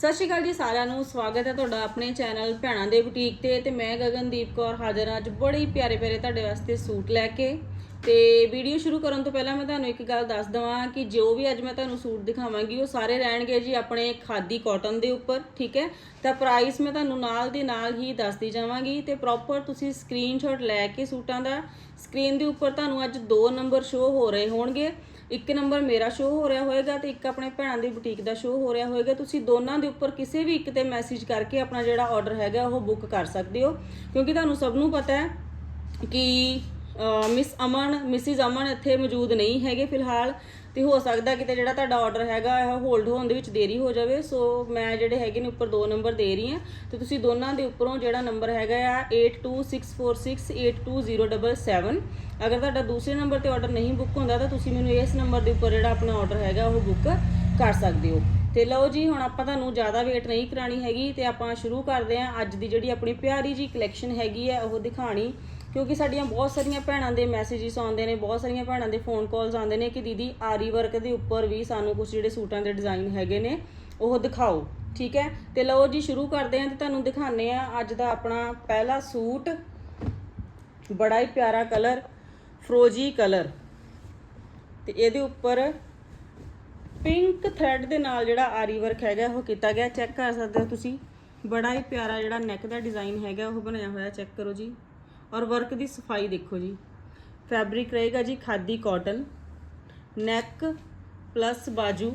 ਸਤਿ ਸ਼੍ਰੀ ਅਕਾਲ ਜੀ ਸਾਰਿਆਂ ਨੂੰ, ਸਵਾਗਤ ਹੈ ਤੁਹਾਡਾ ਆਪਣੇ ਚੈਨਲ ਭੈਣਾਂ ਦੇ ਬੁਟੀਕ ਤੇ ਤੇ ਮੈਂ ਗਗਨਦੀਪ ਕੌਰ ਹਾਜ਼ਰ ਹਾਂ ਅੱਜ ਬੜੇ ਹੀ ਪਿਆਰੇ ਪਿਆਰੇ ਤੁਹਾਡੇ ਵਾਸਤੇ ਸੂਟ ਲੈ ਕੇ। ਤੇ ਵੀਡੀਓ ਸ਼ੁਰੂ ਕਰਨ ਤੋਂ ਪਹਿਲਾਂ ਮੈਂ ਤੁਹਾਨੂੰ ਇੱਕ ਗੱਲ ਦੱਸ ਦਵਾਂ ਕਿ ਜੋ ਵੀ ਅੱਜ ਮੈਂ ਤੁਹਾਨੂੰ ਸੂਟ ਦਿਖਾਵਾਂਗੀ, ਉਹ ਸਾਰੇ ਰਹਿਣਗੇ ਜੀ ਆਪਣੇ ਖਾਦੀ ਕਾਟਨ ਦੇ ਉੱਪਰ, ਠੀਕ ਹੈ? ਤਾਂ ਪ੍ਰਾਈਸ ਮੈਂ ਤੁਹਾਨੂੰ ਨਾਲ ਦੀ ਨਾਲ ਹੀ ਦੱਸਦੀ ਜਾਵਾਂਗੀ ਤੇ ਪ੍ਰੋਪਰ ਤੁਸੀਂ ਸਕਰੀਨਸ਼ਾਟ ਲੈ ਕੇ ਸੂਟਾਂ ਦਾ ਸਕਰੀਨ ਦੇ ਉੱਪਰ ਤੁਹਾਨੂੰ ਅੱਜ ਦੋ ਨੰਬਰ ਸ਼ੋ ਹੋ ਰਹੇ ਹੋਣਗੇ। ਇੱਕ ਨੰਬਰ ਮੇਰਾ ਸ਼ੋਅ ਹੋ ਰਿਹਾ ਹੋਏਗਾ ਤੇ ਇੱਕ ਆਪਣੇ ਭੈਣਾਂ ਦੀ ਬੁਟੀਕ ਦਾ ਸ਼ੋਅ ਹੋ ਰਿਹਾ ਹੋਏਗਾ। ਤੁਸੀਂ ਦੋਨਾਂ ਦੇ ਉੱਪਰ ਕਿਸੇ ਵੀ ਇੱਕ ਤੇ ਮੈਸੇਜ ਕਰਕੇ ਆਪਣਾ ਜਿਹੜਾ ਆਰਡਰ ਹੈਗਾ, ਉਹ ਬੁੱਕ ਕਰ ਸਕਦੇ ਹੋ। ਕਿਉਂਕਿ ਤੁਹਾਨੂੰ ਸਭ ਨੂੰ ਪਤਾ ਹੈ ਕਿ ਮਿਸ ਅਮਨ ਮਿਸਿਸ ਅਮਨ ਇੱਥੇ ਮੌਜੂਦ ਨਹੀਂ ਹੈਗੇ ਫਿਲਹਾਲ। ਤੇ ਹੋ ਸਕਦਾ ਕਿਤੇ ਜਿਹੜਾ ਤੁਹਾਡਾ ਆਰਡਰ ਹੈਗਾ, ਇਹ ਹੋਲਡ ਹੋਣ ਦੇ ਵਿੱਚ ਦੇਰੀ ਹੋ ਜਾਵੇ। ਸੋ ਮੈਂ ਜਿਹੜੇ ਹੈਗੇ ਨੇ ਉੱਪਰ ਦੋ ਨੰਬਰ ਦੇ ਰਹੀ ਹਾਂ। ਤੇ ਤੁਸੀਂ ਦੋਨਾਂ ਦੇ ਉੱਪਰੋਂ ਜਿਹੜਾ ਨੰਬਰ ਹੈਗਾ ਆ 8264682077 ਅਗਰ ਤੁਹਾਡਾ ਦੂਸਰੇ ਨੰਬਰ ਤੇ ਆਰਡਰ ਨਹੀਂ ਬੁੱਕ ਹੁੰਦਾ, ਤਾਂ ਤੁਸੀਂ ਮੈਨੂੰ ਇਸ ਨੰਬਰ ਦੇ ਉੱਪਰ ਜਿਹੜਾ ਆਪਣਾ ਆਰਡਰ ਹੈਗਾ, ਉਹ ਬੁੱਕ ਕਰ ਸਕਦੇ ਹੋ। ਤੇ ਲਓ ਜੀ, ਹੁਣ ਆਪਾਂ ਤੁਹਾਨੂੰ ਜ਼ਿਆਦਾ ਵੇਟ ਨਹੀਂ ਕਰਾਣੀ ਹੈਗੀ, ਤੇ ਆਪਾਂ ਸ਼ੁਰੂ ਕਰਦੇ ਹਾਂ। ਅੱਜ ਦੀ ਜਿਹੜੀ ਆਪਣੀ ਪਿਆਰੀ ਜੀ ਕਲੈਕਸ਼ਨ ਹੈਗੀ ਹੈ, ਉਹ ਦਿਖਾਣੀ ਕਿਉਂਕਿ ਸਾਡੀਆਂ ਬਹੁਤ ਸਾਰੀਆਂ ਭੈਣਾਂ ਦੇ ਮੈਸੇजेस ਆਉਂਦੇ ਨੇ, ਬਹੁਤ ਸਾਰੀਆਂ ਭੈਣਾਂ ਦੇ ਫੋਨ ਕਾਲਸ ਆਉਂਦੇ ਨੇ ਕਿ ਦੀਦੀ, ਆਰੀ ਵਰਕ ਦੇ ਉੱਪਰ ਵੀ ਸਾਨੂੰ ਕੁਝ ਜਿਹੜੇ ਸੂਟਾਂ ਦੇ ਡਿਜ਼ਾਈਨ ਹੈਗੇ ਨੇ, ਉਹ ਦਿਖਾਓ। ਠੀਕ ਹੈ? ਤੇ ਲਓ ਜੀ, ਸ਼ੁਰੂ ਕਰਦੇ ਹਾਂ ਤੇ ਤੁਹਾਨੂੰ ਦਿਖਾਣੇ ਆ ਅੱਜ ਦਾ ਆਪਣਾ ਪਹਿਲਾ ਸੂਟ। ਬੜਾ ਹੀ ਪਿਆਰਾ ਕਲਰ ਫਰੋਜੀ ਕਲਰ। ਤੇ ਇਹਦੇ ਉੱਪਰ ਪਿੰਕ ਥ੍ਰੈਡ ਦੇ ਨਾਲ ਜਿਹੜਾ ਆਰੀ ਵਰਕ ਹੈਗਾ, ਉਹ ਕੀਤਾ ਗਿਆ। ਚੈੱਕ ਕਰ ਸਕਦੇ ਹੋ ਤੁਸੀਂ। ਬੜਾ ਹੀ ਪਿਆਰਾ ਜਿਹੜਾ ਨੈਕ ਦਾ ਡਿਜ਼ਾਈਨ ਹੈਗਾ, ਉਹ ਬਣਿਆ ਹੋਇਆ। ਚੈੱਕ ਕਰੋ ਜੀ। ਔਰ ਵਰਕ ਦੀ ਸਫ਼ਾਈ ਦੇਖੋ ਜੀ। ਫੈਬਰਿਕ ਰਹੇਗਾ ਜੀ ਖਾਦੀ ਕਾਟਨ। ਨੈਕ ਪਲੱਸ ਬਾਜੂ।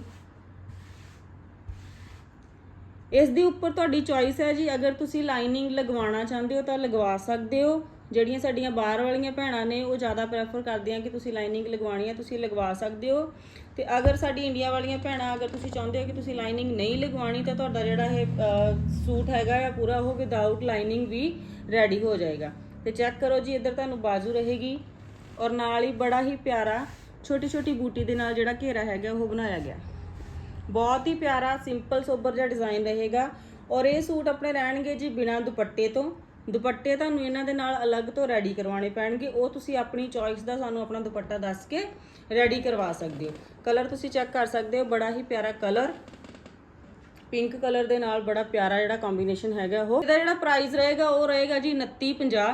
ਇਸ ਦੇ ਉੱਪਰ ਤੁਹਾਡੀ ਚੋਇਸ ਹੈ ਜੀ। ਅਗਰ ਤੁਸੀਂ ਲਾਈਨਿੰਗ ਲਗਵਾਉਣਾ ਚਾਹੁੰਦੇ ਹੋ ਤਾਂ ਲਗਵਾ ਸਕਦੇ ਹੋ। ਜਿਹੜੀਆਂ ਸਾਡੀਆਂ ਬਾਹਰ ਵਾਲੀਆਂ ਭੈਣਾਂ ਨੇ, ਉਹ ਜ਼ਿਆਦਾ ਪ੍ਰੈਫਰ ਕਰਦੀਆਂ ਕਿ ਤੁਸੀਂ ਲਾਈਨਿੰਗ ਲਗਵਾਉਣੀ ਹੈ ਤੁਸੀਂ ਲਗਵਾ ਸਕਦੇ ਹੋ। ਤੇ ਅਗਰ ਸਾਡੀ ਇੰਡੀਆ ਵਾਲੀਆਂ ਭੈਣਾਂ ਅਗਰ ਤੁਸੀਂ ਚਾਹੁੰਦੇ ਹੋ ਕਿ ਤੁਸੀਂ ਲਾਈਨਿੰਗ ਨਹੀਂ ਲਗਵਾਉਣੀ, ਤਾਂ ਤੁਹਾਡਾ ਜਿਹੜਾ ਇਹ ਸੂਟ ਹੈਗਾ ਆ ਪੂਰਾ ਉਹ ਵਿਦਆਊਟ ਲਾਈਨਿੰਗ ਵੀ ਰੈਡੀ ਹੋ ਜਾਏਗਾ। ਤੇ ਚੈੱਕ ਕਰੋ ਜੀ, ਇੱਧਰ ਤੁਹਾਨੂੰ ਬਾਜੂ ਰਹੇਗੀ ਔਰ ਨਾਲ ਹੀ ਬੜਾ ਹੀ ਪਿਆਰਾ ਛੋਟੀ ਛੋਟੀ ਬੂਟੀ ਦੇ ਨਾਲ ਜਿਹੜਾ ਘੇਰਾ ਹੈਗਾ, ਉਹ ਬਣਾਇਆ ਗਿਆ। ਬਹੁਤ ਹੀ ਪਿਆਰਾ ਸਿੰਪਲ ਸੋਬਰ ਜਿਹਾ ਡਿਜ਼ਾਈਨ ਰਹੇਗਾ। ਔਰ ਇਹ ਸੂਟ ਆਪਣੇ ਰਹਿਣਗੇ ਜੀ ਬਿਨਾਂ ਦੁਪੱਟੇ ਤੋਂ। ਦੁਪੱਟੇ ਤੁਹਾਨੂੰ ਇਹਨਾਂ ਦੇ ਨਾਲ ਅਲੱਗ ਤੋਂ ਰੈਡੀ ਕਰਵਾਉਣੇ ਪੈਣਗੇ। ਉਹ ਤੁਸੀਂ ਆਪਣੀ ਚੋਇਸ ਦਾ ਸਾਨੂੰ ਆਪਣਾ ਦੁਪੱਟਾ ਦੱਸ ਕੇ ਰੈਡੀ ਕਰਵਾ ਸਕਦੇ ਹੋ। ਕਲਰ ਤੁਸੀਂ ਚੈੱਕ ਕਰ ਸਕਦੇ ਹੋ, ਬੜਾ ਹੀ ਪਿਆਰਾ ਕਲਰ ਪਿੰਕ ਕਲਰ ਦੇ ਨਾਲ ਬੜਾ ਪਿਆਰਾ ਜਿਹੜਾ ਕੰਬੀਨੇਸ਼ਨ ਹੈਗਾ ਉਹ। ਇਹਦਾ ਜਿਹੜਾ ਪ੍ਰਾਈਸ ਰਹੇਗਾ, ਉਹ ਰਹੇਗਾ ਜੀ 2950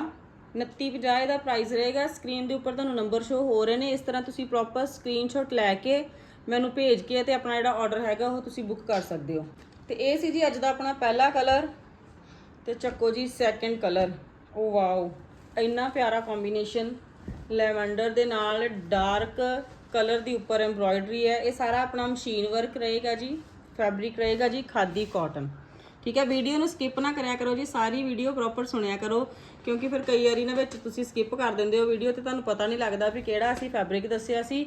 2950 ਇਹਦਾ ਪ੍ਰਾਈਸ ਰਹੇਗਾ। ਸਕਰੀਨ ਦੇ ਉੱਪਰ ਤੁਹਾਨੂੰ ਨੰਬਰ ਸ਼ੋ ਹੋ ਰਹੇ ਨੇ। ਇਸ ਤਰ੍ਹਾਂ ਤੁਸੀਂ ਪ੍ਰੋਪਰ ਸਕਰੀਨਸ਼ਾਟ ਲੈ ਕੇ ਮੈਨੂੰ ਭੇਜ ਕੇ ਤੇ ਆਪਣਾ ਜਿਹੜਾ ਆਰਡਰ ਹੈਗਾ ਉਹ ਤੁਸੀਂ ਬੁੱਕ ਕਰ ਸਕਦੇ ਹੋ। ਤੇ ਇਹ ਸੀ ਜੀ ਅੱਜ ਦਾ ਆਪਣਾ ਪਹਿਲਾ ਕਲਰ ਤੇ ਚੱਕੋ ਜੀ ਸੈਕੰਡ ਕਲਰ ਓ ਵਾਓ, ਇੰਨਾ ਪਿਆਰਾ ਕੰਬੀਨੇਸ਼ਨ ਲੈਵੈਂਡਰ ਦੇ ਨਾਲ ਡਾਰਕ ਕਲਰ ਦੀ ਉੱਪਰ ਐਮਬ੍ਰੋਇਡਰੀ ਹੈ। ਇਹ ਸਾਰਾ ਆਪਣਾ ਮਸ਼ੀਨ ਵਰਕ ਰਹੇਗਾ ਜੀ ਫੈਬਰਿਕ ਰਹੇਗਾ ਜੀ, ਖਾਦੀ ਕਾਟਨ ਠੀਕ ਹੈ ਵੀਡੀਓ ਨੂੰ ਸਕਿਪ ਨਾ ਕਰਿਆ ਕਰੋ ਜੀ, ਸਾਰੀ ਵੀਡੀਓ ਪ੍ਰੋਪਰ ਸੁਣਿਆ ਕਰੋ। ਕਿਉਂਕਿ ਫਿਰ ਕਈ ਵਾਰੀ ਨਾ ਵਿੱਚ ਤੁਸੀਂ ਸਕਿਪ ਕਰ ਦਿੰਦੇ ਹੋ ਵੀਡੀਓ ਤੇ ਤੁਹਾਨੂੰ ਪਤਾ ਨਹੀਂ ਲੱਗਦਾ ਵੀ ਕਿਹੜਾ ਅਸੀਂ ਫੈਬਰਿਕ ਦੱਸਿਆ ਸੀ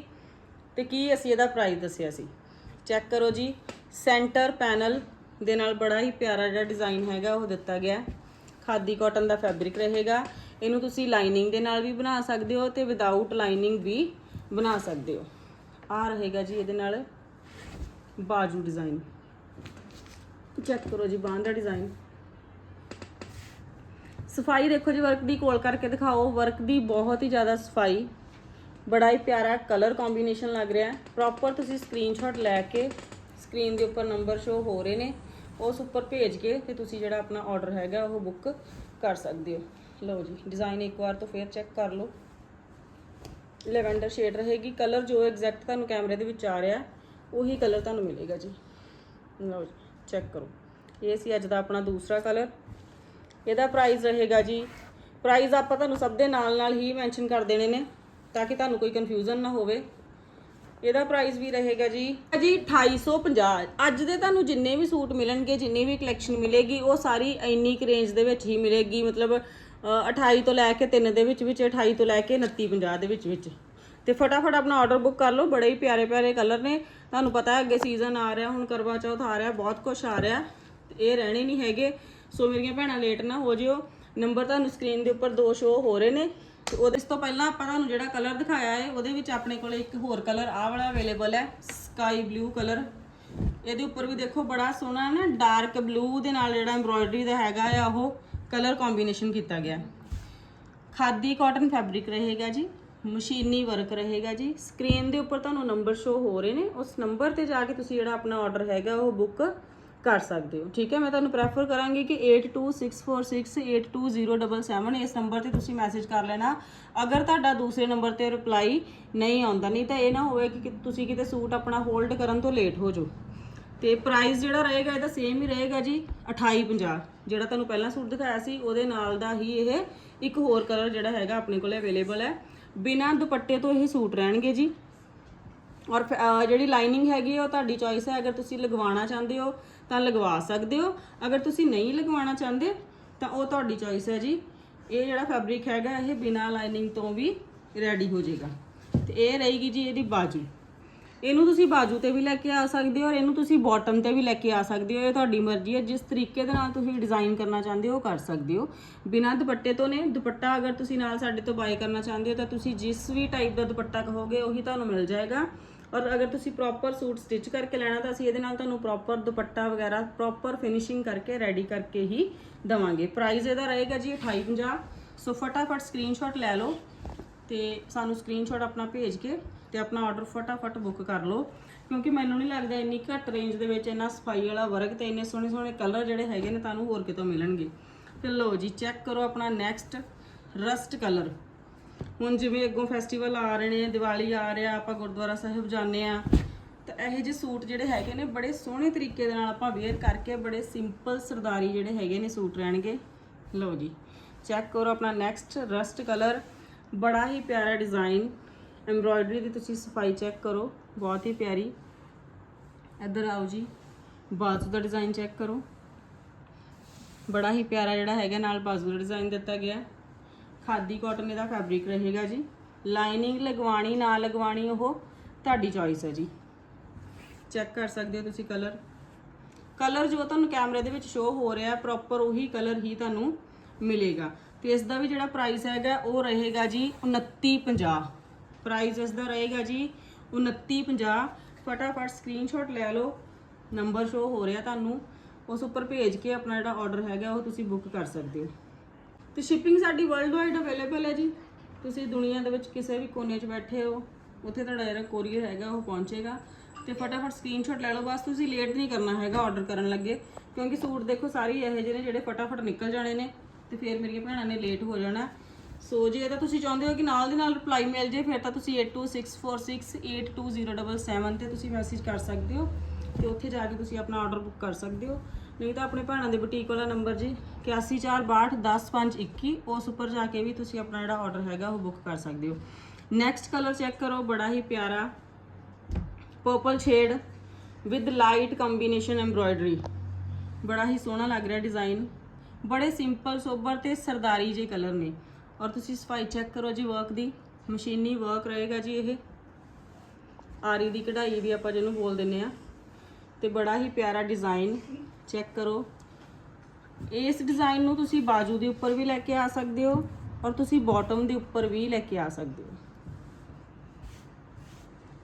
ਤੇ ਕੀ ਅਸੀਂ ਇਹਦਾ ਪ੍ਰਾਈਸ ਦੱਸਿਆ ਸੀ। ਚੈੱਕ ਕਰੋ ਜੀ ਸੈਂਟਰ ਪੈਨਲ ਦੇ ਨਾਲ ਬੜਾ ਹੀ ਪਿਆਰਾ ਜਿਹੜਾ ਡਿਜ਼ਾਈਨ ਹੈਗਾ, ਉਹ ਦਿੱਤਾ ਗਿਆ। ਖਾਦੀ ਕਾਟਨ ਦਾ ਫੈਬਰਿਕ ਰਹੇਗਾ। ਇਹਨੂੰ ਤੁਸੀਂ ਲਾਈਨਿੰਗ ਦੇ ਨਾਲ ਵੀ ਬਣਾ ਸਕਦੇ ਹੋ ਤੇ ਵਿਦਆਊਟ ਲਾਈਨਿੰਗ ਵੀ ਬਣਾ ਸਕਦੇ ਹੋ। ਆ ਰਹੇਗਾ ਜੀ ਇਹਦੇ ਨਾਲ ਬਾਜੂ ਡਿਜ਼ਾਈਨ ਚੈੱਕ ਕਰੋ ਜੀ ਬਾਂਹ ਦਾ ਡਿਜ਼ਾਈਨ ਸਫ਼ਾਈ ਦੇਖੋ ਜੀ ਵਰਕ ਦੀ ਕੋਲ ਕਰਕੇ ਦਿਖਾਓ। ਵਰਕ ਦੀ ਬਹੁਤ ਹੀ ਜ਼ਿਆਦਾ ਸਫ਼ਾਈ। ਬੜਾ ਹੀ ਪਿਆਰਾ ਕਲਰ ਕੰਬੀਨੇਸ਼ਨ ਲੱਗ ਰਿਹਾ। ਹੈ ਪ੍ਰੋਪਰ ਤੁਸੀਂ ਸਕਰੀਨਸ਼ਾਟ ਲੈ ਕੇ ਸਕਰੀਨ ਦੇ ਉੱਪਰ ਨੰਬਰ ਸ਼ੋ ਹੋ ਰਹੇ ਨੇ। ਉਸ ਉੱਪਰ ਭੇਜ ਕੇ ਤੇ ਤੁਸੀਂ ਜਿਹੜਾ ਆਪਣਾ ਆਰਡਰ ਹੈਗਾ ਉਹ ਬੁੱਕ ਕਰ ਸਕਦੇ ਹੋ। ਲਓ ਜੀ ਡਿਜ਼ਾਈਨ ਇੱਕ ਵਾਰ ਤੋਂ ਫੇਰ ਚੈੱਕ ਕਰ ਲਓ। ਲੈਵੈਂਡਰ ਸ਼ੇਡ ਰਹੇਗੀ। ਕਲਰ ਜੋ ਐਗਜ਼ੈਕਟ ਤੁਹਾਨੂੰ ਕੈਮਰੇ ਦੇ ਵਿੱਚ ਆ ਰਿਹਾ, ਉਹੀ ਕਲਰ ਤੁਹਾਨੂੰ ਮਿਲੇਗਾ ਜੀ। ਲਓ ਜੀ ਚੈੱਕ ਕਰੋ। ਇਹ ਸੀ ਅੱਜ ਦਾ ਆਪਣਾ ਦੂਸਰਾ ਕਲਰ ਇਹਦਾ ਪ੍ਰਾਈਸ ਰਹੇਗਾ ਜੀ ਪ੍ਰਾਈਸ ਆਪਾਂ ਤੁਹਾਨੂੰ ਸਭ ਦੇ ਨਾਲ ਨਾਲ ਹੀ ਮੈਂਸ਼ਨ ਕਰ ਦੇਣੇ ਨੇ, ਤਾਂ ਕਿ ਤੁਹਾਨੂੰ ਕੋਈ ਕਨਫਿਊਜ਼ਨ ਨਾ ਹੋਵੇ। ਇਹਦਾ ਪ੍ਰਾਈਸ ਵੀ ਰਹੇਗਾ ਜੀ? ਜੀ 2850 ਅੱਜ ਦੇ ਤੁਹਾਨੂੰ ਜਿੰਨੇ ਵੀ ਸੂਟ ਮਿਲਣਗੇ ਜਿੰਨੀ ਵੀ ਕਲੈਕਸ਼ਨ ਮਿਲੇਗੀ ਉਹ ਸਾਰੀ ਇੰਨੀ ਕੁ ਰੇਂਜ ਦੇ ਵਿੱਚ ਹੀ ਮਿਲੇਗੀ। ਮਤਲਬ ਅ, 28 ਤੋਂ ਲੈ ਕੇ 3 ਦੇ ਵਿੱਚ ਵਿੱਚ 28 ਤੋਂ ਲੈ ਕੇ 2950 ਦੇ ਵਿੱਚ ਵਿੱਚ। ਤੇ ਫਟਾਫਟ ਆਪਣਾ ਆਰਡਰ ਬੁੱਕ ਕਰ ਲਓ ਬੜੇ ਹੀ ਪਿਆਰੇ ਪਿਆਰੇ ਕਲਰ ਨੇ। ਤੁਹਾਨੂੰ ਪਤਾ ਹੈ ਅੱਗੇ ਸੀਜ਼ਨ ਆ ਰਿਹਾ ਹੁਣ ਕਰਵਾ ਚੌਥ ਆ ਰਿਹਾ ਬਹੁਤ ਕੁਝ ਆ ਰਿਹਾ। ਤੇ ਇਹ ਰਹਿਣੇ ਨਹੀਂ ਹੈਗੇ। ਸੋ ਮੇਰੀਆਂ ਭੈਣਾਂ ਲੇਟ ਨਾ ਹੋ ਜਿਓ। ਨੰਬਰ ਤੁਹਾਨੂੰ ਸਕਰੀਨ ਦੇ ਉੱਪਰ ਦੋ ਸ਼ੋ ਹੋ ਰਹੇ ਨੇ। ਤੇ ਉਹਦੇ ਇਸ ਤੋਂ ਪਹਿਲਾਂ ਆਪਾਂ ਤੁਹਾਨੂੰ ਜਿਹੜਾ ਕਲਰ ਦਿਖਾਇਆ ਹੈ, ਉਹਦੇ ਵਿੱਚ ਆਪਣੇ ਕੋਲੇ ਇੱਕ ਹੋਰ ਕਲਰ ਆਹ ਵਾਲਾ ਅਵੇਲੇਬਲ ਹੈ ਸਕਾਈ ਬਲੂ ਕਲਰ ਇਹਦੇ ਉੱਪਰ ਵੀ ਦੇਖੋ ਬੜਾ ਸੋਹਣਾ ਨਾ ਡਾਰਕ ਬਲੂ ਦੇ ਨਾਲ ਜਿਹੜਾ ਐਮਬ੍ਰੋਇਡਰੀ ਦਾ ਹੈਗਾ ਆ, ਉਹ ਕਲਰ ਕੰਬੀਨੇਸ਼ਨ ਕੀਤਾ ਗਿਆ। ਖਾਦੀ ਕਾਟਨ ਫੈਬਰਿਕ ਰਹੇਗਾ ਜੀ, ਮਸ਼ੀਨੀ ਵਰਕ ਰਹੇਗਾ ਜੀ। ਸਕਰੀਨ ਦੇ ਉੱਪਰ ਤੁਹਾਨੂੰ ਨੰਬਰ ਸ਼ੋ ਹੋ ਰਹੇ ਨੇ, ਉਸ ਨੰਬਰ ਤੇ ਜਾ ਕੇ ਤੁਸੀਂ ਜਿਹੜਾ ਆਪਣਾ ਆਰਡਰ ਹੈਗਾ, ਉਹ ਬੁੱਕ ਕਰ ਸਕਦੇ ਹੋ। ਠੀਕ ਹੈ, ਮੈਂ ਤੁਹਾਨੂੰ ਪ੍ਰੈਫਰ ਕਰਾਂਗੀ ਕਿ 8264682077 ਇਸ ਨੰਬਰ ਤੇ ਤੁਸੀਂ ਮੈਸੇਜ ਕਰ ਲੈਣਾ। ਅਗਰ ਤੁਹਾਡਾ ਦੂਸਰੇ ਨੰਬਰ ਤੇ ਰਿਪਲਾਈ ਨਹੀਂ ਆਉਂਦਾ, ਨਹੀਂ ਤਾਂ ਇਹ ਨਾ ਹੋਵੇ ਕਿ ਕਿ ਤੁਸੀਂ ਕਿਤੇ ਸੂਟ ਆਪਣਾ ਹੋਲਡ ਕਰਨ ਤੋਂ ਲੇਟ ਹੋ ਜਾਓ। ਤੇ ਪ੍ਰਾਈਸ ਜਿਹੜਾ ਰਹੇਗਾ ਇਹਦਾ ਸੇਮ ਹੀ ਰਹੇਗਾ ਜੀ 2850 ਜਿਹੜਾ ਤੁਹਾਨੂੰ ਪਹਿਲਾਂ ਸੂਟ ਦਿਖਾਇਆ ਸੀ, ਉਹਦੇ ਨਾਲ ਦਾ ਹੀ ਇਹ ਇੱਕ ਹੋਰ ਕਲਰ ਜਿਹੜਾ ਹੈਗਾ ਆਪਣੇ ਕੋਲੇ ਅਵੇਲੇਬਲ ਹੈ। ਬਿਨਾਂ ਦੁਪੱਟੇ ਤੋਂ ਇਹ ਸੂਟ ਰਹਿਣਗੇ ਜੀ। ਔਰ ਫ- ਜਿਹੜੀ ਲਾਈਨਿੰਗ ਹੈਗੀ ਹੈ ਉਹ ਤੁਹਾਡੀ ਚੋਇਸ ਹੈ। ਅਗਰ ਤੁਸੀਂ ਲਗਵਾਉਣਾ ਚਾਹੁੰਦੇ ਹੋ ਤਾਂ ਲਗਵਾ ਸਕਦੇ ਹੋ। ਅਗਰ ਤੁਸੀਂ ਨਹੀਂ ਲਗਵਾਉਣਾ ਚਾਹੁੰਦੇ, ਤਾਂ ਉਹ ਤੁਹਾਡੀ ਚੋਇਸ ਹੈ ਜੀ। ਇਹ ਜਿਹੜਾ ਫੈਬਰਿਕ ਹੈਗਾ, ਇਹ ਬਿਨਾਂ ਲਾਈਨਿੰਗ ਤੋਂ ਵੀ ਰੈਡੀ ਹੋ ਜਾਏਗਾ। ਤੇ ਇਹ ਰਹੇਗੀ ਜੀ ਇਹਦੀ ਬਾਜੂ। ਇਹਨੂੰ ਤੁਸੀਂ ਬਾਜੂ ਤੇ ਵੀ ਲੈ ਕੇ ਆ ਸਕਦੇ ਹੋ ਔਰ ਇਹਨੂੰ ਤੁਸੀਂ ਬਾਟਮ ਤੇ ਵੀ ਲੈ ਕੇ ਆ ਸਕਦੇ ਹੋ। ਇਹ ਤੁਹਾਡੀ ਮਰਜ਼ੀ ਹੈ। ਜਿਸ ਤਰੀਕੇ ਦੇ ਨਾਲ ਤੁਸੀਂ ਡਿਜ਼ਾਈਨ ਕਰਨਾ ਚਾਹੁੰਦੇ ਹੋ, ਉਹ ਕਰ ਸਕਦੇ ਹੋ। ਬਿਨਾਂ ਦੁਪੱਟੇ ਤੋਂ ਨੇ ਦੁਪੱਟਾ ਅਗਰ ਤੁਸੀਂ ਨਾਲ ਸਾਡੇ ਤੋਂ ਬਾਏ ਕਰਨਾ ਚਾਹੁੰਦੇ ਹੋ, ਤਾਂ ਤੁਸੀਂ ਜਿਸ ਵੀ ਟਾਈਪ ਦਾ ਦੁਪੱਟਾ ਕਹੋਗੇ, ਉਹੀ ਤੁਹਾਨੂੰ ਮਿਲ ਜਾਏਗਾ। ਔਰ ਅਗਰ ਤੁਸੀਂ ਪ੍ਰੋਪਰ ਸੂਟ ਸਟਿਚ ਕਰਕੇ ਲੈਣਾ ਤਾਂ ਅਸੀਂ ਇਹਦੇ ਨਾਲ ਤੁਹਾਨੂੰ ਪ੍ਰੋਪਰ ਦੁਪੱਟਾ ਵਗੈਰਾ ਪ੍ਰੋਪਰ ਫਿਨਿਸ਼ਿੰਗ ਕਰਕੇ ਰੈਡੀ ਕਰਕੇ ਹੀ ਦਵਾਂਗੇ। ਪ੍ਰਾਈਸ ਇਹਦਾ ਰਹੇਗਾ ਜੀ 2850 ਸੋ ਫਟਾਫਟ ਸਕਰੀਨਸ਼ਾਟ ਲੈ ਲਓ ਤੇ ਸਾਨੂੰ ਸਕਰੀਨਸ਼ਾਟ ਆਪਣਾ ਭੇਜ ਕੇ ਤੇ ਆਪਣਾ ਆਰਡਰ ਫਟਾਫਟ ਬੁੱਕ ਕਰ ਲਓ। ਕਿਉਂਕਿ ਮੈਨੂੰ ਨਹੀਂ ਲੱਗਦਾ ਇੰਨੀ ਘੱਟ ਰੇਂਜ ਦੇ ਵਿੱਚ ਇੰਨਾ ਸਫ਼ਾਈ ਵਾਲਾ ਵਰਕ ਤੇ ਇੰਨੇ ਸੋਹਣੇ ਸੋਹਣੇ ਕਲਰ ਜਿਹੜੇ ਹੈਗੇ ਨੇ ਤੁਹਾਨੂੰ ਹੋਰ ਕਿਤੋਂ ਮਿਲਣਗੇ। ਤੇ ਲਓ ਜੀ ਚੈੱਕ ਕਰੋ ਆਪਣਾ ਨੈਕਸਟ ਰਸਟ ਕਲਰ ਹੁਣ ਜਿਵੇਂ ਅੱਗੋਂ ਫੈਸਟੀਵਲ ਆ ਰਹੇ ਨੇ, ਦੀਵਾਲੀ ਆ ਰਿਹਾ, ਆਪਾਂ ਗੁਰਦੁਆਰਾ ਸਾਹਿਬ ਜਾਂਦੇ ਆ ਤਾਂ ਇਹੋ ਜਿਹੇ ਸੂਟ ਜਿਹੜੇ ਹੈਗੇ ਨੇ, ਬੜੇ ਸੋਹਣੇ ਤਰੀਕੇ ਦੇ ਨਾਲ ਆਪਾਂ ਵੇਅਰ ਕਰਕੇ ਬੜੇ ਸਿੰਪਲ ਸਰਦਾਰੀ ਜਿਹੜੇ ਹੈਗੇ ਨੇ ਸੂਟ ਰਹਿਣਗੇ। ਲਓ ਜੀ ਚੈੱਕ ਕਰੋ ਆਪਣਾ ਨੈਕਸਟ ਰਸਟ ਕਲਰ ਬੜਾ ਹੀ ਪਿਆਰਾ ਡਿਜ਼ਾਈਨ ਐਮਬ੍ਰੋਇਡਰੀ ਦੀ ਤੁਸੀਂ ਸਫ਼ਾਈ ਚੈੱਕ ਕਰੋ, ਬਹੁਤ ਹੀ ਪਿਆਰੀ। ਇੱਧਰ ਆਓ ਜੀ, ਬਾਜ਼ੂ ਦਾ ਡਿਜ਼ਾਈਨ ਚੈੱਕ ਕਰੋ। ਬੜਾ ਹੀ ਪਿਆਰਾ ਜਿਹੜਾ ਹੈਗਾ, ਨਾਲ ਬਾਜ਼ੂ ਦਾ ਡਿਜ਼ਾਈਨ ਦਿੱਤਾ ਗਿਆ। ਖਾਦੀ ਕਾਟਨ ਇਹਦਾ ਫੈਬਰਿਕ ਰਹੇਗਾ ਜੀ। ਲਾਈਨਿੰਗ ਲਗਵਾਣੀ ਨਾ ਲਗਵਾਣੀ ਉਹ ਤੁਹਾਡੀ ਚੋਇਸ ਹੈ ਜੀ। ਚੈੱਕ ਕਰ ਸਕਦੇ ਹੋ ਤੁਸੀਂ ਕਲਰ ਕਲਰ ਜੋ ਤੁਹਾਨੂੰ ਕੈਮਰੇ ਦੇ ਵਿੱਚ ਸ਼ੋ ਹੋ ਰਿਹਾ ਪ੍ਰੋਪਰ ਉਹੀ ਕਲਰ ਹੀ ਤੁਹਾਨੂੰ ਮਿਲੇਗਾ। ਤੇ ਇਸ ਦਾ ਵੀ ਜਿਹੜਾ ਪ੍ਰਾਈਸ ਹੈਗਾ, ਉਹ ਰਹੇਗਾ ਜੀ 2950 ਪ੍ਰਾਈਸ ਇਸ ਦਾ ਰਹੇਗਾ ਜੀ 2950 ਫਟਾਫਟ ਸਕਰੀਨਸ਼ਾਟ ਲੈ ਲਓ। ਨੰਬਰ ਸ਼ੋ ਹੋ ਰਿਹਾ ਤੁਹਾਨੂੰ। ਉਸ ਉੱਪਰ ਭੇਜ ਕੇ ਆਪਣਾ ਜਿਹੜਾ ਆਰਡਰ ਹੈਗਾ, ਉਹ ਤੁਸੀਂ ਬੁੱਕ ਕਰ ਸਕਦੇ ਹੋ। ਤੇ ਸ਼ਿਪਿੰਗ ਸਾਡੀ ਵਰਲਡ ਵਾਈਡ ਅਵੇਲੇਬਲ ਹੈ ਜੀ। ਤੁਸੀਂ ਦੁਨੀਆ ਦੇ ਵਿੱਚ ਕਿਸੇ ਵੀ ਕੋਨੇ 'ਚ ਬੈਠੇ ਹੋ, ਉੱਥੇ ਤੁਹਾਡਾ ਜਿਹੜਾ ਕੋਰੀਅਰ ਹੈਗਾ, ਉਹ ਪਹੁੰਚੇਗਾ। ਤੇ ਫਟਾਫਟ ਸਕਰੀਨਸ਼ਾਟ ਲੈ ਲਓ, ਬਸ ਤੁਸੀਂ ਲੇਟ ਨਹੀਂ ਕਰਨਾ ਹੈਗਾ ਆਰਡਰ ਕਰਨ ਲੱਗੇ। ਕਿਉਂਕਿ ਸੂਟ ਦੇਖੋ, ਸਾਰੇ ਇਹੋ ਜਿਹੇ ਨੇ ਜਿਹੜੇ ਫਟਾਫਟ ਨਿਕਲ ਜਾਣੇ ਨੇ ਤੇ ਫਿਰ ਮੇਰੀਆਂ ਭੈਣਾਂ ਨੇ ਲੇਟ ਹੋ ਜਾਣਾ। ਸੋ ਜੇ ਤਾਂ ਤੁਸੀਂ ਚਾਹੁੰਦੇ ਹੋ ਕਿ ਨਾਲ ਦੀ ਨਾਲ ਰਿਪਲਾਈ ਮਿਲ ਜੇ, ਫਿਰ ਤਾਂ ਤੁਸੀਂ 8264682077 ਤੇ ਤੁਸੀਂ ਮੈਸੇਜ ਕਰ ਸਕਦੇ ਹੋ ਤੇ ਉੱਥੇ ਜਾ ਕੇ ਤੁਸੀਂ ਆਪਣਾ ਆਰਡਰ ਬੁੱਕ ਕਰ ਸਕਦੇ ਹੋ। ਨਹੀਂ ਤਾਂ ਆਪਣੇ ਭੈਣਾਂ ਦੇ ਬੁਟੀਕ ਵਾਲਾ ਨੰਬਰ ਜੀ 8146210521 ਉਸ ਉੱਪਰ ਜਾ ਕੇ ਵੀ ਤੁਸੀਂ ਆਪਣਾ ਜਿਹੜਾ ਆਰਡਰ ਹੈਗਾ ਉਹ ਬੁੱਕ ਕਰ ਸਕਦੇ ਹੋ। ਨੈਕਸਟ ਕਲਰ ਚੈੱਕ ਕਰੋ, ਬੜਾ ਹੀ ਪਿਆਰਾ। Purple shade with light combination embroidery ਬੜਾ ਹੀ ਸੋਹਣਾ ਲੱਗ ਰਿਹਾ ਡਿਜ਼ਾਈਨ ਬੜੇ ਸਿੰਪਲ ਸੋਬਰ ਤੇ ਸਰਦਾਰੀ ਜੇ ਕਲਰ ਨੇ। ਔਰ ਤੁਸੀਂ ਸਫ਼ਾਈ ਚੈੱਕ ਕਰੋ ਜੀ ਵਰਕ ਦੀ। ਮਸ਼ੀਨੀ ਵਰਕ ਰਹੇਗਾ ਜੀ ਇਹ। ਆਰੀ ਦੀ ਕਢਾਈ ਵੀ ਆਪਾਂ ਜਿਹਨੂੰ ਬੋਲ ਦਿੰਨੇ ਆ ਤੇ ਬੜਾ ਹੀ ਪਿਆਰਾ ਡਿਜ਼ਾਈਨ ਚੈੱਕ ਕਰੋ। ਇਸ ਡਿਜ਼ਾਈਨ ਨੂੰ ਤੁਸੀਂ ਬਾਜੂ ਦੇ ਉੱਪਰ ਵੀ ਲੈ ਕੇ ਆ ਸਕਦੇ ਹੋ ਔਰ ਤੁਸੀਂ ਬਾਟਮ ਦੇ ਉੱਪਰ ਵੀ ਲੈ ਕੇ ਆ ਸਕਦੇ ਹੋ।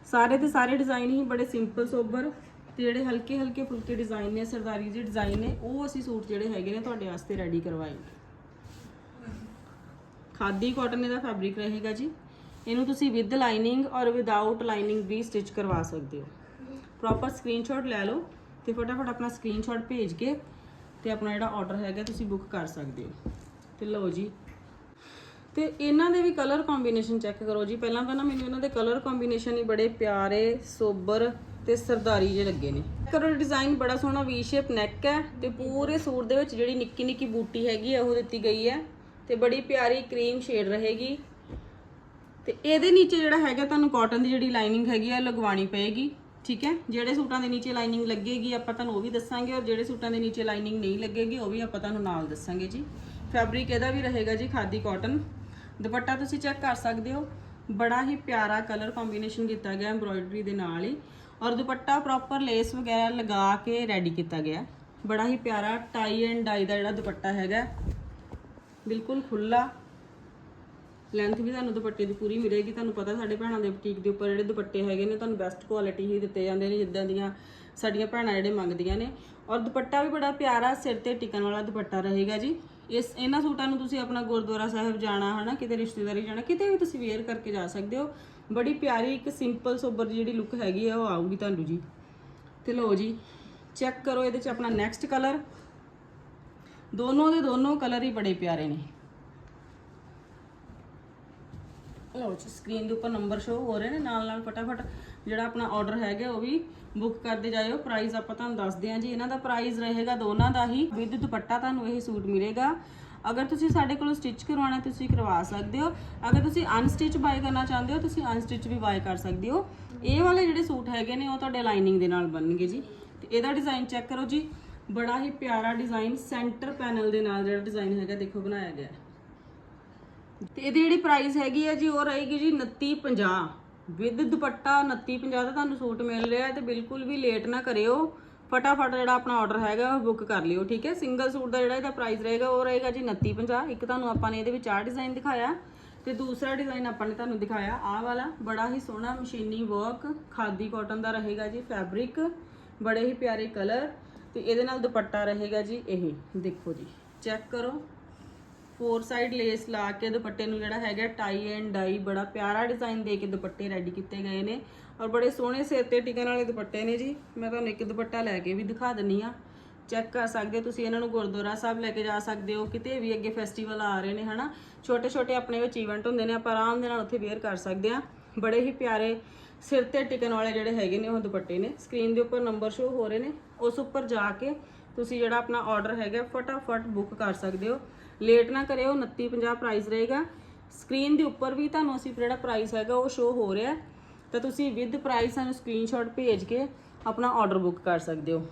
ਸਾਰੇ ਦੇ ਸਾਰੇ ਡਿਜ਼ਾਈਨ ਹੀ ਬੜੇ ਸਿੰਪਲ ਸੋਬਰ ਤੇ ਜਿਹੜੇ ਹਲਕੇ ਹਲਕੇ ਫੁਲਕੇ ਡਿਜ਼ਾਈਨ ਨੇ, ਸਰਦਾਰੀ ਜਿਹੇ ਡਿਜ਼ਾਈਨ ਨੇ, ਉਹ ਅਸੀਂ ਸੂਟ ਜਿਹੜੇ ਹੈਗੇ ਨੇ ਤੁਹਾਡੇ ਵਾਸਤੇ ਰੈਡੀ ਕਰਵਾਏ ਖਾਦੀ ਕਾਟਨ ਇਹਦਾ ਫੈਬਰਿਕ ਰਹੇਗਾ ਜੀ। ਇਹਨੂੰ ਤੁਸੀਂ ਵਿਦ ਲਾਈਨਿੰਗ ਔਰ ਵਿਦਆਊਟ ਲਾਈਨਿੰਗ ਵੀ ਸਟਿਚ ਕਰਵਾ ਸਕਦੇ ਹੋ। ਪ੍ਰੋਪਰ ਸਕਰੀਨਸ਼ਾਟ ਲੈ ਲਓ। ਤੇ ਫਟਾਫਟ ਆਪਣਾ ਸਕਰੀਨਸ਼ਾਟ ਭੇਜ ਕੇ ਤੇ ਆਪਣਾ ਜਿਹੜਾ ਆਰਡਰ ਹੈਗਾ ਤੁਸੀਂ ਬੁੱਕ ਕਰ ਸਕਦੇ ਹੋ। ਤੇ ਲਓ ਜੀ। ਤੇ ਇਹਨਾਂ ਦੇ ਵੀ ਕਲਰ ਕੰਬੀਨੇਸ਼ਨ ਚੈੱਕ ਕਰੋ ਜੀ। ਪਹਿਲਾਂ ਤਾਂ ਨਾ ਮੈਨੂੰ ਇਹਨਾਂ ਦੇ ਕਲਰ ਕੰਬੀਨੇਸ਼ਨ ਹੀ ਬੜੇ ਪਿਆਰੇ, ਸੋਬਰ ਤੇ ਸਰਦਾਰੀ ਜਿਹੇ ਲੱਗੇ ਨੇ। ਕਰੋ ਡਿਜ਼ਾਈਨ ਬੜਾ ਸੋਹਣਾ ਵੀ ਸ਼ੇਪ ਨੈਕ ਹੈ ਤੇ ਪੂਰੇ ਸੂਟ ਦੇ ਵਿੱਚ ਜਿਹੜੀ ਨਿੱਕੀ ਨਿੱਕੀ ਬੂਟੀ ਹੈਗੀ ਹੈ ਉਹ ਦਿੱਤੀ ਗਈ ਹੈ। ਤੇ ਬੜੀ ਪਿਆਰੀ ਕਰੀਮ ਸ਼ੇਡ ਰਹੇਗੀ। ਤੇ ਇਹਦੇ ਨੀਚੇ ਜਿਹੜਾ ਹੈਗਾ ਤੁਹਾਨੂੰ ਕਾਟਨ ਦੀ ਜਿਹੜੀ ਲਾਈਨਿੰਗ ਹੈਗੀ ਆ ਲਗਵਾਉਣੀ ਪਏਗੀ। ਠੀਕ ਹੈ? ਜਿਹੜੇ ਸੂਟਾਂ ਦੇ ਨੀਚੇ ਲਾਈਨਿੰਗ ਲੱਗੇਗੀ, ਆਪਾਂ ਤੁਹਾਨੂੰ ਉਹ ਵੀ ਦੱਸਾਂਗੇ ਔਰ ਜਿਹੜੇ ਸੂਟਾਂ ਦੇ ਨੀਚੇ ਲਾਈਨਿੰਗ ਨਹੀਂ ਲੱਗੇਗੀ, ਉਹ ਵੀ ਆਪਾਂ ਤੁਹਾਨੂੰ ਨਾਲ ਦੱਸਾਂਗੇ ਜੀ। ਫੈਬਰਿਕ ਇਹਦਾ ਵੀ ਰਹੇਗਾ ਜੀ ਖਾਦੀ ਕਾਟਨ ਦੁਪੱਟਾ ਤੁਸੀਂ ਚੈੱਕ ਕਰ ਸਕਦੇ ਹੋ। ਬੜਾ ਹੀ ਪਿਆਰਾ ਕਲਰ ਕੰਬੀਨੇਸ਼ਨ ਕੀਤਾ ਗਿਆ ਐਮਬ੍ਰੋਇਡਰੀ ਦੇ ਨਾਲ ਹੀ। ਔਰ ਦੁਪੱਟਾ ਪ੍ਰੋਪਰ ਲੇਸ ਵਗੈਰਾ ਲਗਾ ਕੇ ਰੈਡੀ ਕੀਤਾ ਗਿਆ। ਬੜਾ ਹੀ ਪਿਆਰਾ ਟਾਈ ਐਂਡ ਡਾਈ ਦਾ ਜਿਹੜਾ ਦੁਪੱਟਾ ਹੈਗਾ, ਬਿਲਕੁਲ ਖੁੱਲਾ ਲੈਂਥ ਵੀ ਤੁਹਾਨੂੰ ਦੁਪੱਟੇ ਦੀ ਪੂਰੀ ਮਿਲੇਗੀ। ਤੁਹਾਨੂੰ ਪਤਾ ਸਾਡੇ ਭੈਣਾਂ ਦੇ ਬੁਟੀਕ ਦੇ ਉੱਪਰ ਜਿਹੜੇ ਦੁਪੱਟੇ ਹੈਗੇ ਨੇ, ਤੁਹਾਨੂੰ ਬੈਸਟ ਕੁਆਲਿਟੀ ਹੀ ਦਿੱਤੇ ਜਾਂਦੇ ਨੇ, ਜਿੱਦਾਂ ਦੀਆਂ ਸਾਡੀਆਂ ਭੈਣਾਂ ਜਿਹੜੇ ਮੰਗਦੀਆਂ ਨੇ। ਔਰ ਦੁਪੱਟਾ ਵੀ ਬੜਾ ਪਿਆਰਾ ਸਿਰ ਤੇ ਟਿਕਣ ਵਾਲਾ ਦੁਪੱਟਾ ਰਹੇਗਾ ਜੀ। ਇਸ, ਇਹਨਾਂ ਸੂਟਾਂ ਨੂੰ ਤੁਸੀਂ ਆਪਣਾ ਗੁਰਦੁਆਰਾ ਸਾਹਿਬ ਜਾਣਾ, ਹਨਾ, ਕਿਤੇ ਰਿਸ਼ਤੇਦਾਰੀ ਜਾਣਾ, ਕਿਤੇ ਵੀ ਤੁਸੀਂ ਵੇਅਰ ਕਰਕੇ ਜਾ ਸਕਦੇ ਹੋ। ਬੜੀ ਪਿਆਰੀ ਇੱਕ ਸਿੰਪਲ ਸੋਬਰ ਜਿਹੜੀ ਲੁੱਕ ਹੈਗੀ ਆ, ਉਹ ਆਊਗੀ ਤੁਹਾਨੂੰ ਜੀ। ਤੇ ਲਓ ਜੀ ਚੈੱਕ ਕਰੋ ਇਹਦੇ ਚ ਆਪਣਾ ਨੈਕਸਟ ਕਲਰ ਦੋਨੋਂ ਦੇ ਦੋਨੋਂ ਕਲਰ ਹੀ ਬੜੇ ਪਿਆਰੇ ਨੇ। ਲਓ ਜੀ ਸਕਰੀਨ ਦੇ ਉੱਪਰ ਨੰਬਰ ਸ਼ੋ ਹੋ ਰਹੇ ਨੇ, ਨਾਲ ਨਾਲ ਫਟਾਫਟ ਜਿਹੜਾ ਆਪਣਾ ਆਰਡਰ ਹੈਗਾ ਉਹ ਵੀ ਬੁੱਕ ਕਰਦੇ ਜਾਇਓ। ਪ੍ਰਾਈਸ ਆਪਾਂ ਤੁਹਾਨੂੰ ਦੱਸਦੇ ਹਾਂ ਜੀ, ਇਹਨਾਂ ਦਾ ਪ੍ਰਾਈਸ ਰਹੇਗਾ ਦੋਨਾਂ ਦਾ ਹੀ। ਵਿਦ ਦੁਪੱਟਾ ਤੁਹਾਨੂੰ ਇਹ ਸੂਟ ਮਿਲੇਗਾ। ਅਗਰ ਤੁਸੀਂ ਸਾਡੇ ਕੋਲੋਂ ਸਟਿਚ ਕਰਵਾਉਣਾ ਤੁਸੀਂ ਕਰਵਾ ਸਕਦੇ ਹੋ। ਅਗਰ ਤੁਸੀਂ ਅਨਸਟਿਚ ਬਾਏ ਕਰਨਾ ਚਾਹੁੰਦੇ ਹੋ, ਤੁਸੀਂ ਅਨਸਟਿਚ ਵੀ ਬਾਏ ਕਰ ਸਕਦੇ ਹੋ। ਇਹ ਵਾਲੇ ਜਿਹੜੇ ਸੂਟ ਹੈਗੇ ਨੇ, ਉਹ ਤੁਹਾਡੇ ਲਾਈਨਿੰਗ ਦੇ ਨਾਲ ਬਣਨਗੇ ਜੀ। ਤੇ ਇਹਦਾ ਡਿਜ਼ਾਈਨ ਚੈੱਕ ਕਰੋ ਜੀ। ਬੜਾ ਹੀ ਪਿਆਰਾ ਡਿਜ਼ਾਈਨ ਸੈਂਟਰ ਪੈਨਲ ਦੇ ਨਾਲ ਜਿਹੜਾ ਡਿਜ਼ਾਈਨ ਹੈਗਾ, ਦੇਖੋ ਬਣਾਇਆ ਗਿਆ ਹੈ। ਤੇ ਇਹਦੀ ਜਿਹੜੀ ਪ੍ਰਾਈਸ ਹੈਗੀ ਹੈ ਜੀ, ਉਹ ਰਹੇਗੀ ਜੀ 2950 ਵਿਦ ਦੁਪੱਟਾ 2950 ਦਾ ਤੁਹਾਨੂੰ ਸੂਟ ਮਿਲ ਰਿਹਾ ਹੈ ਤੇ ਬਿਲਕੁਲ ਵੀ ਲੇਟ ਨਾ ਕਰਿਓ। ਫਟਾਫਟ ਜਿਹੜਾ ਆਪਣਾ ਆਰਡਰ ਹੈਗਾ, ਉਹ ਬੁੱਕ ਕਰ ਲਿਓ, ਠੀਕ ਹੈ? ਸਿੰਗਲ ਸੂਟ ਦਾ ਜਿਹੜਾ ਇਹਦਾ ਪ੍ਰਾਈਸ ਰਹੇਗਾ, ਉਹ ਰਹੇਗਾ ਜੀ 2950 ਇੱਕ ਤੁਹਾਨੂੰ ਆਪਾਂ ਨੇ ਇਹਦੇ ਵਿੱਚ ਆਹ ਡਿਜ਼ਾਈਨ ਦਿਖਾਇਆ ਤੇ ਦੂਸਰਾ ਡਿਜ਼ਾਈਨ ਆਪਾਂ ਨੇ ਤੁਹਾਨੂੰ ਦਿਖਾਇਆ, ਆਹ ਵਾਲਾ। ਬੜਾ ਹੀ ਸੋਹਣਾ ਮਸ਼ੀਨੀ ਵਰਕ ਖਾਦੀ ਕਾਟਨ ਦਾ ਰਹੇਗਾ ਜੀ ਫੈਬਰਿਕ ਬੜੇ ਹੀ ਪਿਆਰੇ ਕਲਰ ਤੇ ਇਹਦੇ ਨਾਲ ਦੁਪੱਟਾ ਰਹੇਗਾ ਜੀ ਇਹ। ਦੇਖੋ ਜੀ ਚੈੱਕ ਕਰੋ। ਫੋਰ ਸਾਈਡ ਲੇਸ ਲਾ ਕੇ ਦੁਪੱਟੇ ਨੂੰ ਜਿਹੜਾ ਹੈਗਾ ਟਾਈ ਐਂਡ ਡਾਈ ਬੜਾ ਪਿਆਰਾ ਡਿਜ਼ਾਈਨ ਦੇ ਕੇ ਦੁਪੱਟੇ ਰੈਡੀ ਕੀਤੇ ਗਏ ਨੇ ਔਰ ਬੜੇ ਸੋਹਣੇ ਸਿਰ ਤੇ ਟਿਕਣ ਵਾਲੇ ਦੁਪੱਟੇ ਨੇ ਜੀ। ਮੈਂ ਤੁਹਾਨੂੰ ਇੱਕ ਦੁਪੱਟਾ ਲੈ ਕੇ ਵੀ ਦਿਖਾ ਦਿੰਨੀ ਆ। ਚੈੱਕ ਕਰ ਸਕਦੇ ਹੋ ਤੁਸੀਂ, ਇਹਨਾਂ ਨੂੰ ਗੁਰਦੁਆਰਾ ਸਾਹਿਬ ਲੈ ਕੇ ਜਾ ਸਕਦੇ ਹੋ, ਕਿਤੇ ਵੀ ਅੱਗੇ ਫੈਸਟੀਵਲ ਆ ਰਹੇ ਨੇ, ਹਨਾ? ਛੋਟੇ ਛੋਟੇ ਆਪਣੇ ਵਿੱਚ ਇਵੈਂਟ ਹੁੰਦੇ ਨੇ, ਆਪਾਂ ਆਰਾਮ ਦੇ ਨਾਲ ਉੱਥੇ ਵੇਅਰ ਕਰ ਸਕਦੇ ਆ। ਬੜੇ ਹੀ ਪਿਆਰੇ ਸਿਰ ਤੇ ਟਿਕਣ ਵਾਲੇ ਜਿਹੜੇ ਹੈਗੇ ਨੇ ਉਹ ਦੁਪੱਟੇ ਨੇ। ਸਕਰੀਨ ਦੇ ਉੱਪਰ ਨੰਬਰ ਸ਼ੋ ਹੋ ਰਹੇ ਨੇ। ਉਸ ਉੱਪਰ ਜਾ ਕੇ ਤੁਸੀਂ ਜਿਹੜਾ ਆਪਣਾ ਆਰਡਰ ਹੈਗਾ, ਫਟਾਫਟ ਬੁੱਕ ਕਰ ਸਕਦੇ ਹੋ। ਲੇਟ ਨਾ ਕਰਿਓ 2950 ਪ੍ਰਾਈਸ ਰਹੇਗਾ। ਸਕਰੀਨ ਦੇ ਉੱਪਰ ਵੀ ਤੁਹਾਨੂੰ ਅਸੀਂ ਜਿਹੜਾ ਪ੍ਰਾਈਸ ਹੈਗਾ ਉਹ ਸ਼ੋ ਹੋ ਰਿਹਾ। ਤਾਂ ਤੁਸੀਂ ਵਿਦ ਪ੍ਰਾਈਸ ਸਾਨੂੰ ਸਕਰੀਨਸ਼ਾਟ ਭੇਜ ਕੇ ਆਪਣਾ ਆਰਡਰ ਬੁੱਕ ਕਰ ਸਕਦੇ ਹੋ।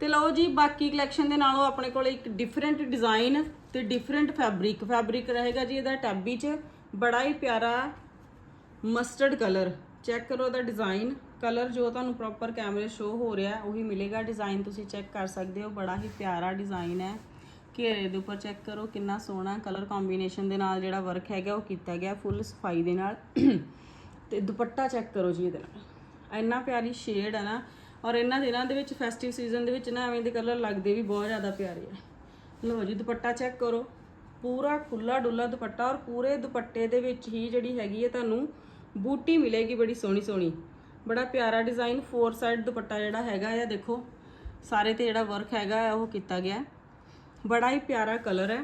ਤੇ ਲਓ ਜੀ, ਬਾਕੀ ਕਲੈਕਸ਼ਨ ਦੇ ਨਾਲੋਂ ਆਪਣੇ ਕੋਲ ਇੱਕ ਡਿਫਰੈਂਟ ਡਿਜ਼ਾਈਨ ਤੇ ਡਿਫਰੈਂਟ ਫੈਬਰਿਕ ਫੈਬਰਿਕ ਰਹੇਗਾ ਜੀ ਇਹਦਾ ਟੈਬੀ 'ਚ। ਬੜਾ ਹੀ ਪਿਆਰਾ ਮਸਟਰਡ ਕਲਰ ਚੈੱਕ ਕਰੋ ਇਹਦਾ ਡਿਜ਼ਾਈਨ ਕਲਰ ਜੋ ਤੁਹਾਨੂੰ ਪ੍ਰੋਪਰ ਕੈਮਰੇ ਸ਼ੋ ਹੋ ਰਿਹਾ, ਉਹੀ ਮਿਲੇਗਾ। ਡਿਜ਼ਾਈਨ ਤੁਸੀਂ ਚੈੱਕ ਕਰ ਸਕਦੇ ਹੋ। ਬੜਾ ਹੀ ਪਿਆਰਾ ਡਿਜ਼ਾਈਨ ਹੈ। ਘੇਰੇ ਦੇ ਉੱਪਰ ਚੈੱਕ ਕਰੋ ਕਿੰਨਾ ਸੋਹਣਾ ਕਲਰ ਕੰਬੀਨੇਸ਼ਨ ਦੇ ਨਾਲ ਜਿਹੜਾ ਵਰਕ ਹੈਗਾ ਉਹ ਕੀਤਾ ਗਿਆ ਫੁੱਲ ਸਫ਼ਾਈ ਦੇ ਨਾਲ। ਤੇ ਦੁਪੱਟਾ ਚੈੱਕ ਕਰੋ ਜੀ ਇਹਦੇ ਨਾਲ। ਇੰਨਾ ਪਿਆਰੀ ਸ਼ੇਡ ਹੈ ਨਾ, ਔਰ ਇਹਨਾਂ ਦਿਨਾਂ ਦੇ ਵਿੱਚ ਫੈਸਟਿਵ ਸੀਜ਼ਨ ਦੇ ਵਿੱਚ ਨਾ ਐਵੇਂ ਦੇ ਕਲਰ ਲੱਗਦੇ ਵੀ ਬਹੁਤ ਜ਼ਿਆਦਾ ਪਿਆਰੇ ਆ। ਲਓ ਜੀ, ਦੁਪੱਟਾ ਚੈੱਕ ਕਰੋ। ਪੂਰਾ ਖੁੱਲਾ ਡੁੱਲਾ ਦੁਪੱਟਾ ਔਰ ਪੂਰੇ ਦੁਪੱਟੇ ਦੇ ਵਿੱਚ ਹੀ ਜਿਹੜੀ ਹੈਗੀ ਹੈ ਤੁਹਾਨੂੰ ਬੂਟੀ ਮਿਲੇਗੀ ਬੜੀ ਸੋਹਣੀ ਸੋਹਣੀ। ਬੜਾ ਪਿਆਰਾ ਡਿਜ਼ਾਈਨ ਫੋਰ ਸਾਈਡ ਦੁਪੱਟਾ ਜਿਹੜਾ ਹੈਗਾ ਆ, ਦੇਖੋ, ਸਾਰੇ ਤੇ ਜਿਹੜਾ ਵਰਕ ਹੈਗਾ ਹੈ ਉਹ ਕੀਤਾ ਗਿਆ। ਬੜਾ ਹੀ ਪਿਆਰਾ ਕਲਰ ਹੈ।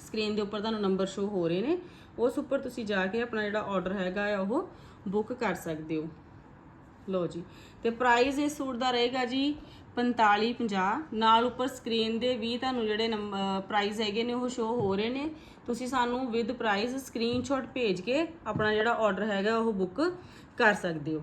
ਸਕਰੀਨ ਦੇ ਉੱਪਰ ਤੁਹਾਨੂੰ ਨੰਬਰ ਸ਼ੋ ਹੋ ਰਹੇ ਨੇ। ਉਸ ਉੱਪਰ ਤੁਸੀਂ ਜਾ ਕੇ ਆਪਣਾ ਜਿਹੜਾ ਆਰਡਰ ਹੈਗਾ ਆ, ਉਹ ਬੁੱਕ ਕਰ ਸਕਦੇ ਹੋ। ਲੋ ਜੀ। ਤੇ ਪ੍ਰਾਈਸ ਇਸ ਸੂਟ ਦਾ ਰਹੇਗਾ ਜੀ 4550 ਨਾਲ ਉੱਪਰ ਸਕਰੀਨ ਦੇ ਵੀ ਤੁਹਾਨੂੰ ਜਿਹੜੇ ਪ੍ਰਾਈਸ ਹੈਗੇ ਨੇ, ਉਹ ਸ਼ੋ ਹੋ ਰਹੇ ਨੇ। ਤੁਸੀਂ ਸਾਨੂੰ ਵਿਦ ਪ੍ਰਾਈਸ ਸਕਰੀਨਸ਼ਾਟ ਭੇਜ ਕੇ ਆਪਣਾ ਜਿਹੜਾ ਆਰਡਰ ਹੈਗਾ, ਉਹ ਬੁੱਕ ਕਰ ਸਕਦੇ ਹੋ।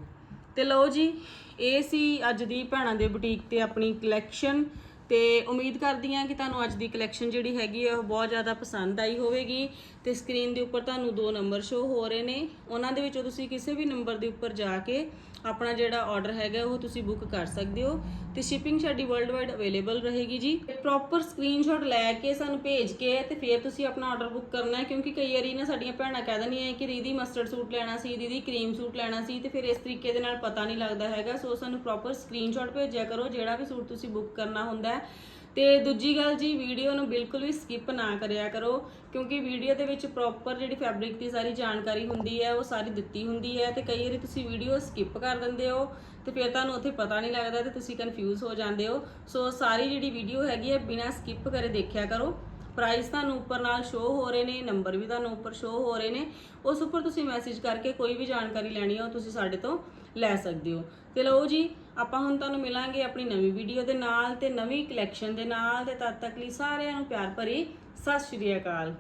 ਤੇ ਲਓ ਜੀ, ਇਹ ਸੀ ਅੱਜ ਦੀ ਭੈਣਾਂ ਦੇ ਬੁਟੀਕ ਤੇ ਆਪਣੀ ਕਲੈਕਸ਼ਨ ਤੇ ਉਮੀਦ ਕਰਦੀ ਹਾਂ ਕਿ ਤੁਹਾਨੂੰ ਅੱਜ ਦੀ ਕਲੈਕਸ਼ਨ ਜਿਹੜੀ ਹੈਗੀ ਆ, ਉਹ ਬਹੁਤ ਜ਼ਿਆਦਾ ਪਸੰਦ ਆਈ ਹੋਵੇਗੀ। ਤੇ ਸਕਰੀਨ ਦੇ ਉੱਪਰ ਤੁਹਾਨੂੰ ਦੋ ਨੰਬਰ ਸ਼ੋ ਹੋ ਰਹੇ ਨੇ। ਉਹਨਾਂ ਦੇ ਵਿੱਚੋਂ ਤੁਸੀਂ ਕਿਸੇ ਵੀ ਨੰਬਰ ਦੇ ਉੱਪਰ ਜਾ ਕੇ ਆਪਣਾ ਜਿਹੜਾ ਆਰਡਰ ਹੈਗਾ ਉਹ ਤੁਸੀਂ ਬੁੱਕ ਕਰ ਸਕਦੇ ਹੋ ਤੇ ਸ਼ਿਪਿੰਗ ਸਾਡੀ ਵਰਲਡ ਵਾਈਡ ਅਵੇਲੇਬਲ ਰਹੇਗੀ ਜੀ। ਪ੍ਰੋਪਰ ਸਕਰੀਨਸ਼ਾਟ ਲੈ ਕੇ ਸਾਨੂੰ ਭੇਜ ਕੇ ਤੇ ਫਿਰ ਤੁਸੀਂ ਆਪਣਾ ਆਰਡਰ ਬੁੱਕ ਕਰਨਾ ਹੈ ਕਿਉਂਕਿ ਕਈ ਵਾਰੀ ਨਾ ਸਾਡੀਆਂ ਭੈਣਾਂ ਕਹਿ ਦਿੰਦੀਆਂ ਹੈ ਕਿ ਦੀਦੀ ਮਸਟਰਡ ਸੂਟ ਲੈਣਾ ਸੀ, ਦੀਦੀ ਕਰੀਮ ਸੂਟ ਲੈਣਾ ਸੀ ਤੇ ਫਿਰ ਇਸ ਤਰੀਕੇ ਦੇ ਨਾਲ ਪਤਾ ਨਹੀਂ ਲੱਗਦਾ ਹੈਗਾ। ਸੋ ਸਾਨੂੰ ਪ੍ਰੋਪਰ ਸਕਰੀਨਸ਼ਾਟ ਭੇਜਿਆ ਕਰੋ, ਜਿਹੜਾ ਵੀ ਸੂਟ ਤੁਸੀਂ ਬੁੱਕ ਕਰਨਾ ਹੁੰਦਾ ਹੈ। ਤੇ ਦੂਜੀ ਗੱਲ ਜੀ, ਵੀਡੀਓ ਨੂੰ ਬਿਲਕੁਲ ਵੀ ਸਕਿਪ ਨਾ ਕਰਿਆ ਕਰੋ, ਕਿਉਂਕਿ ਵੀਡੀਓ ਦੇ ਵਿੱਚ ਪ੍ਰੋਪਰ ਜਿਹੜੀ ਫੈਬਰਿਕ ਦੀ ਸਾਰੀ ਜਾਣਕਾਰੀ ਹੁੰਦੀ ਹੈ, ਉਹ ਸਾਰੀ ਦਿੱਤੀ ਹੁੰਦੀ ਹੈ ਤੇ ਕਈ ਵਾਰੀ ਤੁਸੀਂ ਵੀਡੀਓ ਸਕਿਪ ਕਰ ਦਿੰਦੇ ਹੋ ਤੇ ਫਿਰ ਤੁਹਾਨੂੰ ਉੱਥੇ ਪਤਾ ਨਹੀਂ ਲੱਗਦਾ ਤੇ ਤੁਸੀਂ ਕਨਫਿਊਜ਼ ਹੋ ਜਾਂਦੇ ਹੋ। ਸੋ ਸਾਰੀ ਜਿਹੜੀ ਵੀਡੀਓ ਹੈਗੀ ਹੈ, ਬਿਨਾਂ ਸਕਿਪ ਕਰੇ ਦੇਖਿਆ ਕਰੋ। ਪ੍ਰਾਈਸ ਤੁਹਾਨੂੰ ਉੱਪਰ ਨਾਲ ਸ਼ੋ ਹੋ ਰਹੇ ਨੇ ਨੰਬਰ ਵੀ ਤੁਹਾਨੂੰ ਉੱਪਰ ਸ਼ੋ ਹੋ ਰਹੇ ਨੇ। ਉਸ ਉੱਪਰ ਤੁਸੀਂ ਮੈਸੇਜ ਕਰਕੇ ਕੋਈ ਵੀ ਜਾਣਕਾਰੀ ਲੈਣੀ ਹੈ, ਉਹ ਤੁਸੀਂ ਸਾਡੇ ਤੋਂ ਲੈ ਸਕਦੇ ਹੋ। ਤੇ ਲਓ ਜੀ ਆਪਾਂ ਹੁਣ ਤੁਹਾਨੂੰ ਮਿਲਾਂਗੇ ਆਪਣੀ ਨਵੀਂ ਵੀਡੀਓ ਦੇ ਨਾਲ ਤੇ ਨਵੀਂ ਕਲੈਕਸ਼ਨ ਦੇ ਨਾਲ ਤੇ ਤਦ ਤੱਕ ਲਈ ਸਾਰਿਆਂ ਨੂੰ ਪਿਆਰ ਭਰੀ ਸਤਿ ਸ਼੍ਰੀ ਅਕਾਲ।